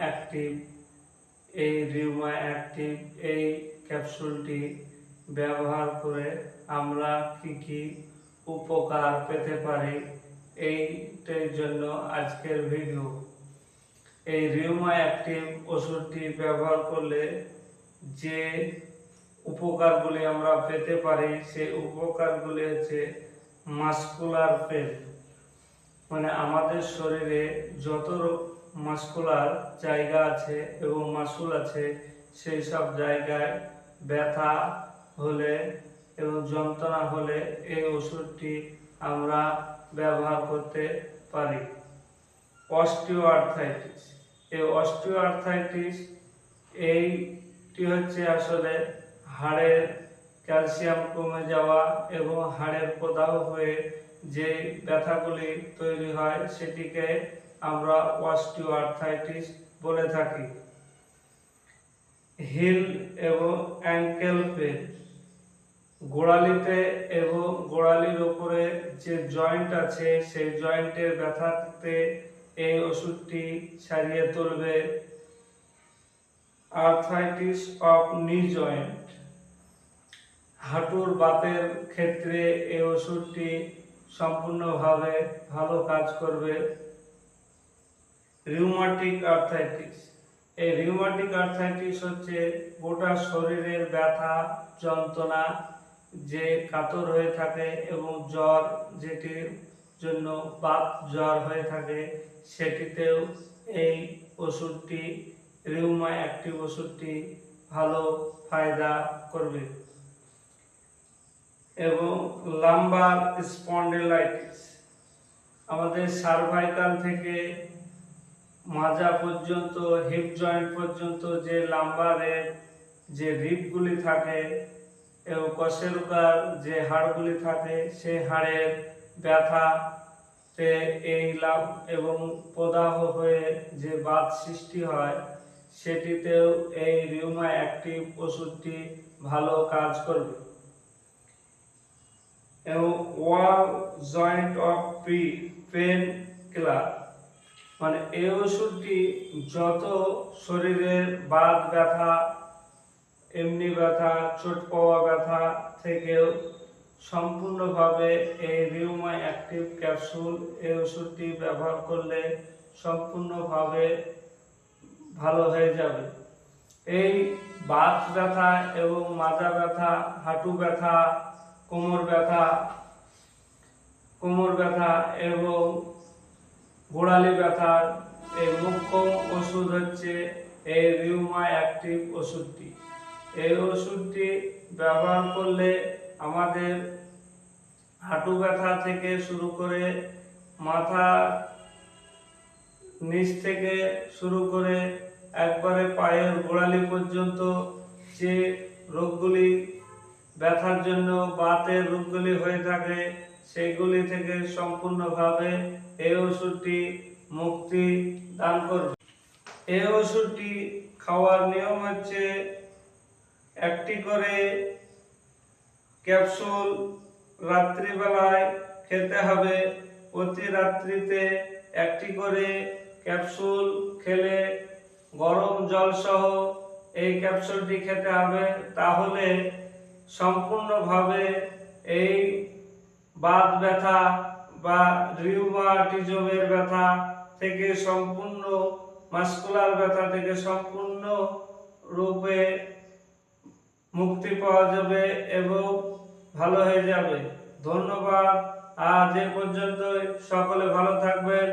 Active এই রিউমা active এই ক্যাপসুলটি ব্যবহার করে আমরা কি কি উপকার পেতে পারি এইটার জন্য আজকের ভিডিও এই রিউমা অ্যাক্টিভ ওষুধটি ব্যবহার করলে যে উপকারগুলি আমরা পেতে পারি, সেই উপকারগুলি হচ্ছে মাস্কুলার পেন মানে আমাদের শরীরে যত মাস্কুলার জায়গা আছে এবং মাসুল আছে, সেই সব জায়গায় ব্যথা হলে এবং যন্ত্রণা হলে এই ওষুধটি আমরা ব্যবহার করতে পারি। অস্টিও আর্থাইটিস এই অস্টিও আর্থাইটিস এইটি হচ্ছে আসলে হাড়ের ক্যালসিয়াম কমে যাওয়া এবং হাড়ের প্রদাহ হয়ে যে ব্যথাগুলি তৈরি হয় সেটিকে আমরা অস্টিও আর্থাইটিস বলে থাকি। হিল এবং অ্যাঙ্কেল পেন, গোড়ালিতে এবং গোড়ালির উপরে যে জয়েন্ট আছে, সেই জয়েন্টের ব্যথাতে এই ওষুধটি সারিয়ে তুলবে। আর্থাইটিস অফ নি জয়েন্ট, হাঁটুর বাতের ক্ষেত্রে এই ওষুধটি সম্পূর্ণভাবে ভালো কাজ করবে। রিউমাটিক আর্থাইটিস এই রিউমাটিক আর্থাইটিস হচ্ছে গোটা শরীরের ব্যথা, যন্ত্রণা যে কাতর হয়ে থাকে এবং জ্বর যেটির জন্য বাত জ্বর হয়ে থাকে, সেটিতেও এই ওষুধটি রিউমা অ্যাক্টিভ ওষুধটি ভালো ফায়দা করবে। এবং লাম্বার স্পন্ডিলাইটিস আমাদের সার্ভাইকাল থেকে মাজা পর্যন্ত হিপ জয়েন্ট পর্যন্ত যে লাম্বারের যে রিপগুলি থাকে, এবং কশেরুকার যে হাড়গুলি থাকে, সেই হাড়ের ব্যথাতে এই লাভ এবং প্রদাহ হয়ে যে বাত সৃষ্টি হয়, সেটিতেও এই রিউমা অ্যাক্টিভ ওষুধটি ভালো কাজ করবে। এবং wall joint of P painkiller মানে এই ওষুধটি যত শরীরের বাত ব্যথা, এমনি ব্যথা, চোট পাওয়া ব্যথা থেকেও সম্পূর্ণভাবে এই রিউমা অ্যাক্টিভ ক্যাপসুল এই ওষুধটি ব্যবহার করলে সম্পূর্ণভাবে ভালো হয়ে যাবে। এই বাত ব্যথা এবং মাজা ব্যথা, হাঁটু ব্যথা, কোমর ব্যথা কোমর ব্যথা এবং গোড়ালি ব্যথার এই মুখ্য ওষুধ হচ্ছে এই রিউমা অ্যাক্টিভ ওষুধটি। এই ওষুধটি ব্যবহার করলে আমাদের হাঁটু ব্যথা থেকে শুরু করে মাথা নিচ থেকে শুরু করে একবারে পায়ের গোড়ালি পর্যন্ত যে রোগগুলি ব্যথার জন্য বাতের রোগগুলি হয়ে থাকে সেইগুলি থেকে সম্পূর্ণভাবে এই ওষুধটি মুক্তি দান করবে। এই ওষুধটি খাওয়ার নিয়ম হচ্ছে একটি করে ক্যাপসুল রাত্রিবেলায় খেতে হবে। প্রতি রাত্রিতে একটি করে ক্যাপসুল খেলে গরম জল সহ এই ক্যাপসুলটি খেতে হবে। তাহলে সম্পূর্ণভাবে এই বাত ব্যথা বা রিউমাটিজমের ব্যথা থেকে সম্পূর্ণ, মাস্কুলার ব্যথা থেকে সম্পূর্ণ রূপে মুক্তি পাওয়া যাবে এবং ভালো হয়ে যাবে। ধন্যবাদ। আজ এ পর্যন্ত সকলে ভালো থাকবেন।